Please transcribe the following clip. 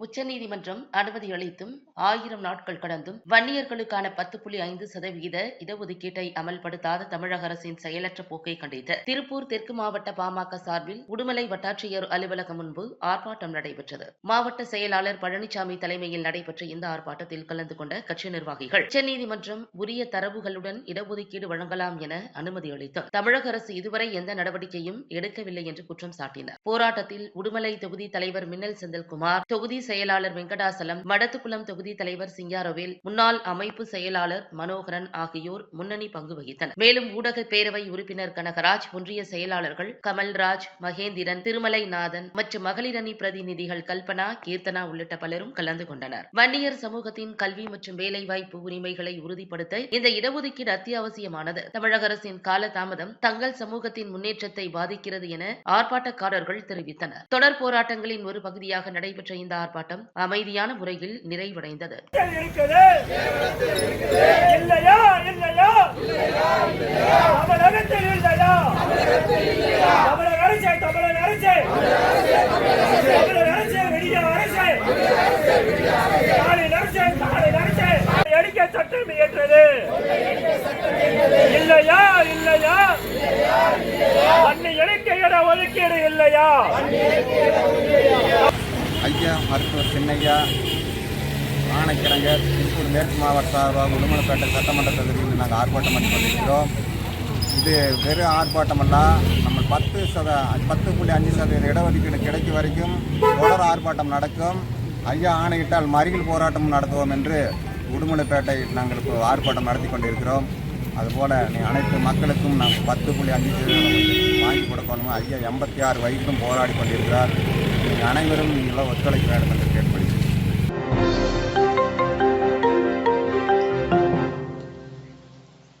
உச்சநீதிமன்றம் அனுமதி அளித்தும் ஆயிரம் நாட்கள் கடந்தும் வன்னியர்களுக்கான பத்து புள்ளி ஐந்து சதவிகித இடஒதுக்கீட்டை அமல்படுத்தாத தமிழக அரசின் செயலற்ற போக்கை கண்டித்து திருப்பூர் தெற்கு மாவட்ட பாமக சார்பில் உடுமலை வட்டாட்சியர் அலுவலகம் முன்பு ஆர்ப்பாட்டம் நடைபெற்றது. மாவட்ட செயலாளர் பழனிசாமி தலைமையில் நடைபெற்ற இந்த ஆர்ப்பாட்டத்தில் கலந்து கொண்ட கட்சி நிர்வாகிகள் உச்சநீதிமன்றம் உரிய தரவுகளுடன் இடஒதுக்கீடு வழங்கலாம் என அனுமதி அளித்தார் தமிழக அரசு இதுவரை எந்த நடவடிக்கையும் எடுக்கவில்லை என்று குற்றம் சாட்டினர். போராட்டத்தில் உடுமலை தொகுதி தலைவர் மின்னல் செந்தில்குமார் தொகுதி செயலாளர் வெங்கடாசலம் மடத்துக்குளம் தொகுதி தலைவர் சிங்காரவேல் முன்னாள் அமைப்பு செயலாளர் மனோகரன் ஆகியோர் முன்னணி பங்கு வகித்தனர். மேலும் ஊடக பேரவை உறுப்பினர் கனகராஜ் ஒன்றிய செயலாளர்கள் கமல்ராஜ் மகேந்திரன் திருமலைநாதன் மற்றும் மகளிரணி பிரதிநிதிகள் கல்பனா கீர்த்தனா உள்ளிட்ட பலரும் கலந்து கொண்டனர். வன்னியர் சமூகத்தின் கல்வி மற்றும் வேலைவாய்ப்பு உரிமைகளை உறுதிப்படுத்த இந்த இடஒதுக்கீடு அத்தியாவசியமானது. தமிழக அரசின் கால தாமதம் தங்கள் சமூகத்தின் முன்னேற்றத்தை பாதிக்கிறது என ஆர்ப்பாட்டக்காரர்கள் தெரிவித்தனர். தொடர் போராட்டங்களின் ஒரு பகுதியாக நடைபெற்ற இந்த ஆர்ப்பாட்டம் அமைதியான முறையில் நிறைவடைந்தது. இல்லையா? இல்லையா? இல்லையா? சட்டம் இயற்றது இல்லையா? இல்லையா? அன்னை எனக்கு இட ஒதுக்கீடு இல்லையா? ஐயா மருத்துவர் சின்னையா ஆணைக்கிழங்கர் திருப்பூர் மேற்கு மாவட்ட சார்பாக உடுமலைப்பேட்டை சட்டமன்ற தொகுதியில் நாங்கள் ஆர்ப்பாட்டம் பண்ணி கொண்டிருக்கிறோம். இது வெறும் ஆர்ப்பாட்டமல்ல நம்ம பத்து சத பத்து புள்ளி அஞ்சு சதவீத இடஒதுக்கீடு கிடைக்கும் வரைக்கும் தொடர் ஆர்ப்பாட்டம் நடக்கும். ஐயா ஆணையிட்டால் மறியல் போராட்டம் நடத்துவோம் என்று உடுமலைப்பேட்டை நாங்கள் இப்போ ஆர்ப்பாட்டம் நடத்தி கொண்டிருக்கிறோம். அதுபோல் நீ அனைத்து மக்களுக்கும் நாங்கள் பத்து புள்ளி அஞ்சு சதவீதம் வாங்கி கொடுக்கணும் ஐயா எண்பத்தி ஆறு வயதிலும் போராடி கொண்டிருக்கிறார். அனைவரும் நீங்களாம் ஒத்துழைக்க வேண்டும் என்று கேட்படுகிறேன்